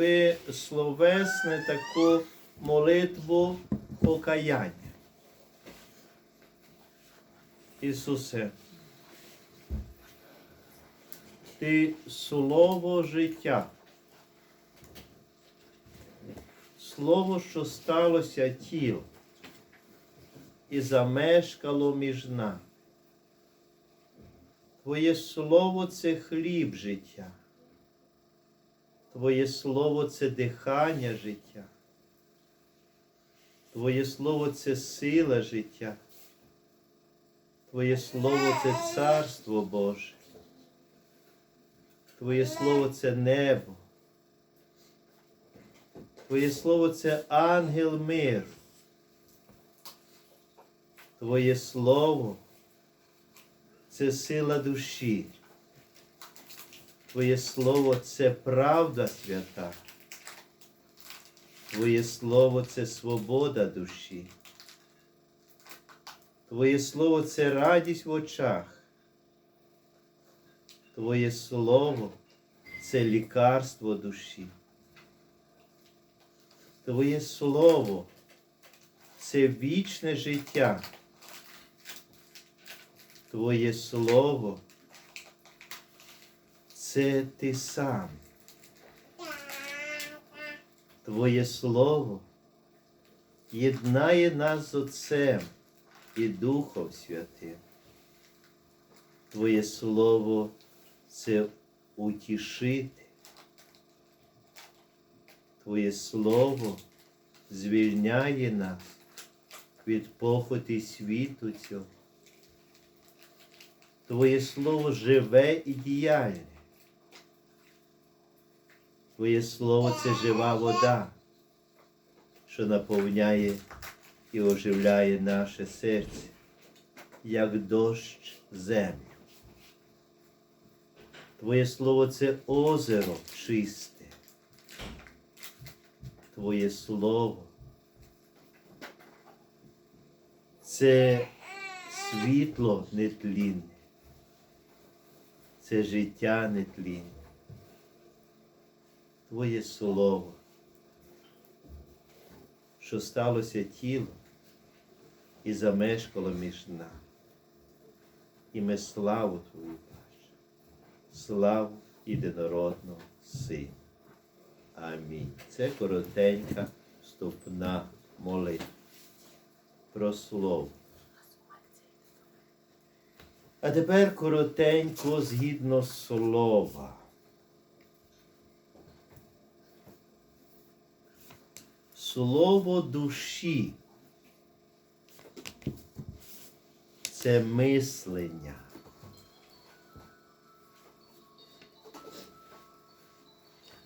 якби словесне таку молитву покаяння. Ісусе, Ти слово життя. Слово, що сталося тіло і замешкало між нами. Твоє слово це хліб життя. Твоє слово це дихання життя. Твоє слово це сила життя. Твоє слово це царство Боже. Твоє слово це небо. Твоє слово це ангел миру. Твоє слово це сила душі. Твоє слово це правда свята. Твоє слово це свобода душі. Твоє слово це радість в очах. Твоє слово це лікарство душі. Твоє слово це вічне життя. Твоє слово це ти сам. Твоє слово єднає нас з Отцем і Духом Святим. Твоє Слово це утішити. Твоє Слово звільняє нас від похоти світу цього. Твоє Слово живе і діяльне. Твоє Слово це жива вода, що наповняє і оживляє наше серце, як дощ землю. Твоє Слово це озеро чисте. Твоє Слово це світло нетлінне, це життя нетлінне. Твоє Слово, що сталося тіло і замешкало між нами. І ми славу Твою бачимо, славу єдинородного Сина. Амінь. Це коротенька вступна молитва про слово. А тепер коротенько згідно слова. Слово душі це мислення.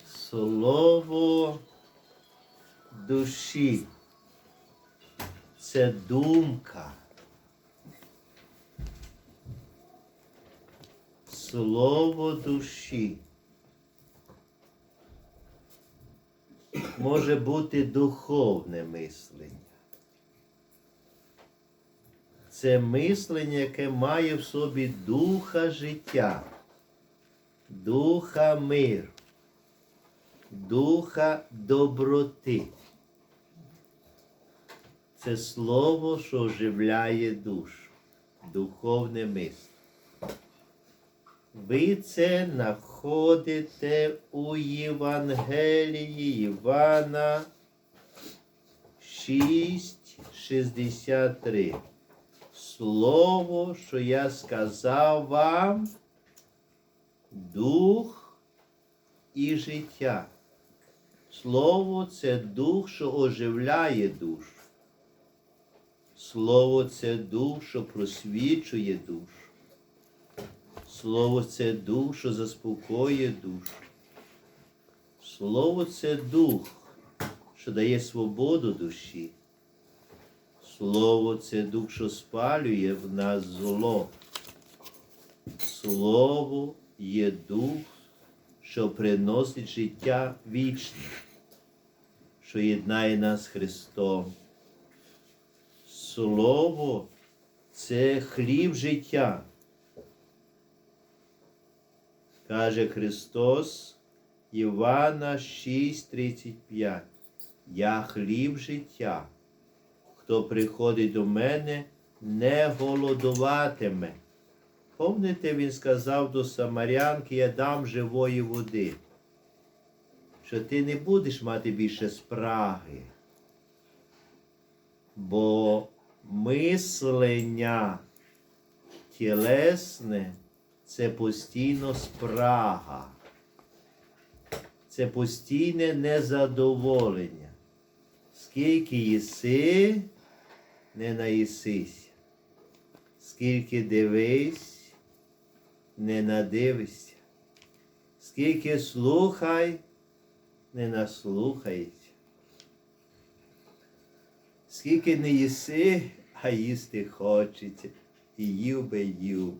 Слово душі це думка. Слово душі може бути духовне мислення. Це мислення, яке має в собі духа життя, духа миру, духа доброти. Це слово, що оживляє душу, духовне мислення. Ви це знаходите у Євангелії Івана 6,63. Слово, що я сказав вам, дух і життя. Слово це дух, що оживляє душу. Слово це дух, що просвічує душу. Слово це дух, що заспокоює душу. Слово це дух, що дає свободу душі. Слово це дух, що спалює в нас зло. Слово є дух, що приносить життя вічне, що єднає нас з Христом. Слово це хліб життя. Каже Христос, Івана 6:35. Я хліб життя. Хто приходить до мене, не голодуватиме. Помните, він сказав до Самарянки, я дам живої води, що ти не будеш мати більше спраги. Бо мислення тілесне це постійно спрага, це постійне незадоволення. Скільки їси, не наїсися. Скільки дивись, не надивишся. Скільки слухай, не наслухається. Скільки не їси, а їсти хочеться, і їв би їв.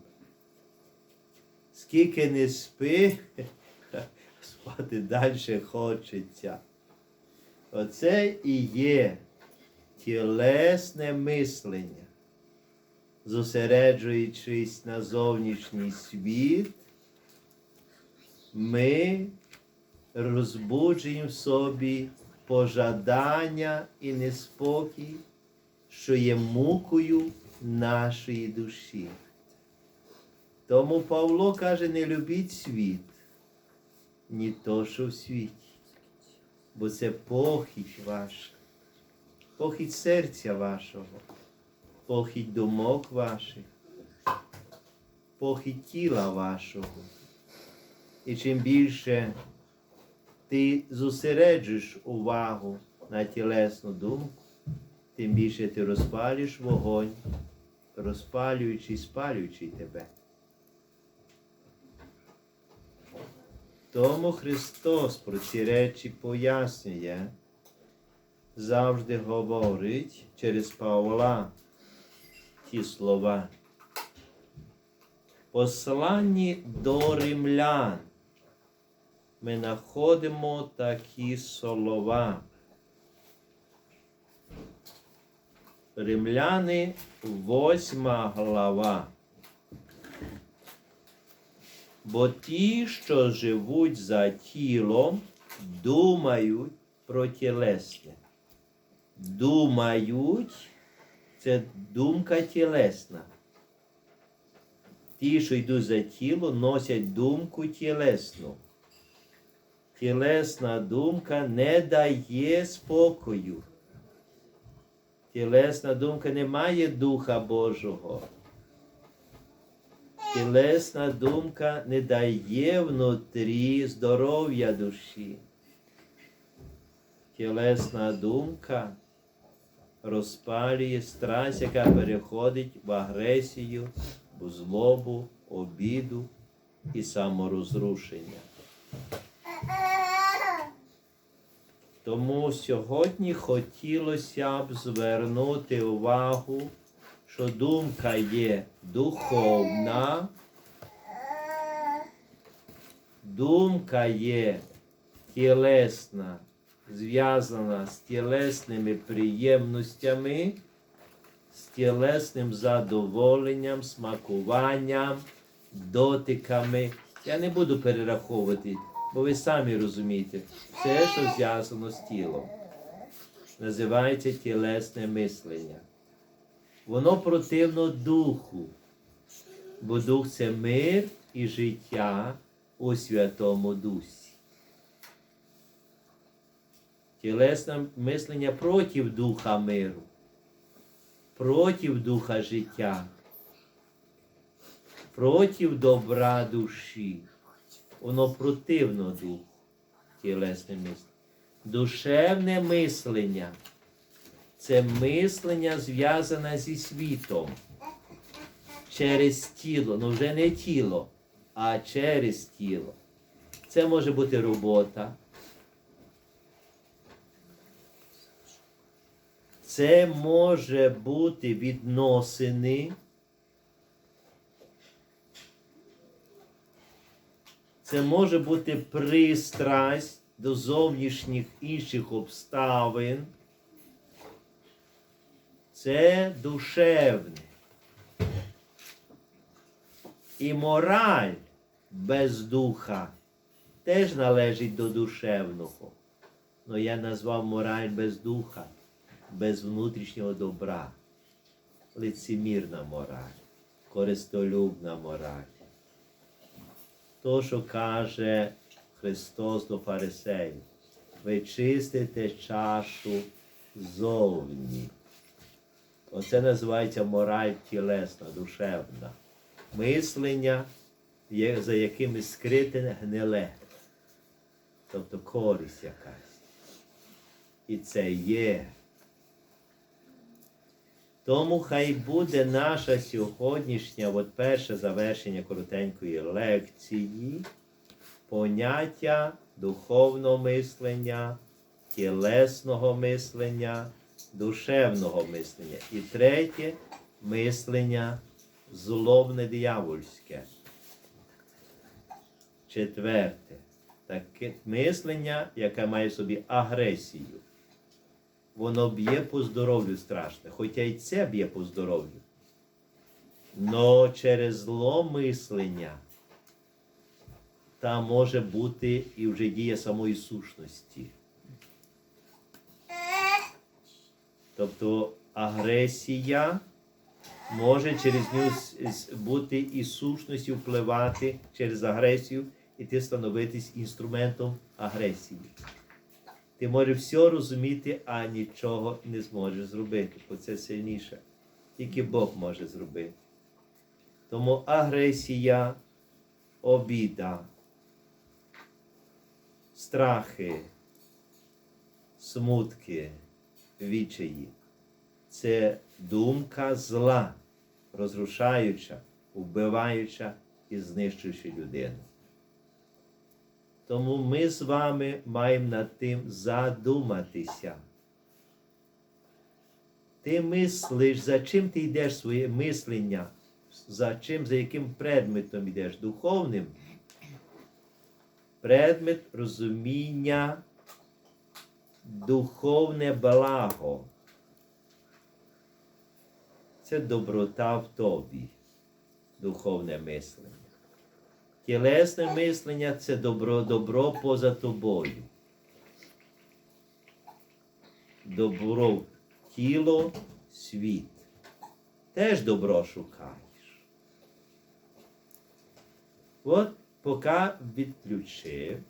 Скільки не спи, спати далі хочеться. Оце і є тілесне мислення, зосереджуючись на зовнішній світ, ми розбуджуємо в собі пожадання і неспокій, що є мукою нашої душі. Тому Павло каже, не любіть світ, ні то, що в світі, бо це похідь ваша, похідь серця вашого, похідь думок ваших, похідь тіла вашого. І чим більше ти зосереджуєш увагу на тілесну думку, тим більше ти розпалюєш вогонь, розпалюючи і спалюючи тебе. Тому Христос про ці речі пояснює, завжди говорить через Павла ті слова. Посланні до римлян ми знаходимо такі слова. Римляни, восьма глава. Бо ті, що живуть за тілом, думають про тілесне. Думають, це думка тілесна. Ті, що йдуть за тіло, носять думку тілесну. Тілесна думка не дає спокою. Тілесна думка не має Духа Божого. Тілесна думка не дає внутрі здоров'я душі. Тілесна думка розпалює страсть, яка переходить в агресію, в злобу, обіду і саморозрушення. Тому сьогодні хотілося б звернути увагу, що думка є духовна, думка є тілесна, зв'язана з тілесними приємностями, з тілесним задоволенням, смакуванням, дотиками. Я не буду перераховувати, бо ви самі розумієте, все, що зв'язано з тілом, називається тілесне мислення. Воно противно духу, бо дух це мир і життя у Святому Дусі. Тілесне мислення проти духа миру, проти духа життя, проти добра душі. Воно противно духу, тілесне мислення. Душевне мислення це мислення зв'язане зі світом через тіло, ну вже не тіло, а через тіло. Це може бути робота. Це може бути відносини. Це може бути пристрасть до зовнішніх інших обставин. Це душевне. І мораль без духа теж належить до душевного. Но я назвав мораль без духа, без внутрішнього добра, лицемірна мораль, користолюбна мораль. То, що каже Христос до фарисеїв, ви чистите чашу зовні. Оце називається мораль тілесна, душевна. Мислення, за якими скрите гниле, тобто користь якась. І це є. Тому хай буде наша сьогоднішня, от перше завершення коротенької лекції, поняття духовного мислення, тілесного мислення, душевного мислення. І третє мислення злобне диявольське. Четверте. Таке мислення, яке має в собі агресію. Воно б'є по здоров'ю страшне, хоча й це б'є по здоров'ю. Но через зло мислення там може бути і вже дія самої сущності. Тобто агресія може через нього бути і сущності впливати через агресію, і ти становитись інструментом агресії. Ти можеш все розуміти, а нічого не зможеш зробити, бо це сильніше. Тільки Бог може зробити. Тому агресія, обіда, страхи, смутки, відчаї це думка зла, розрушаюча, вбиваюча і знищуюча людину. Тому ми з вами маємо над тим задуматися. Ти мислиш, за чим ти йдеш своє мислення, за чим, за яким предметом йдеш духовним. Предмет розуміння, духовне благо. Це доброта в тобі, духовне мислення. Тілесне мислення це добро, добро поза тобою. Добро тіло, світ. Теж добро шукаєш. От поки відключив.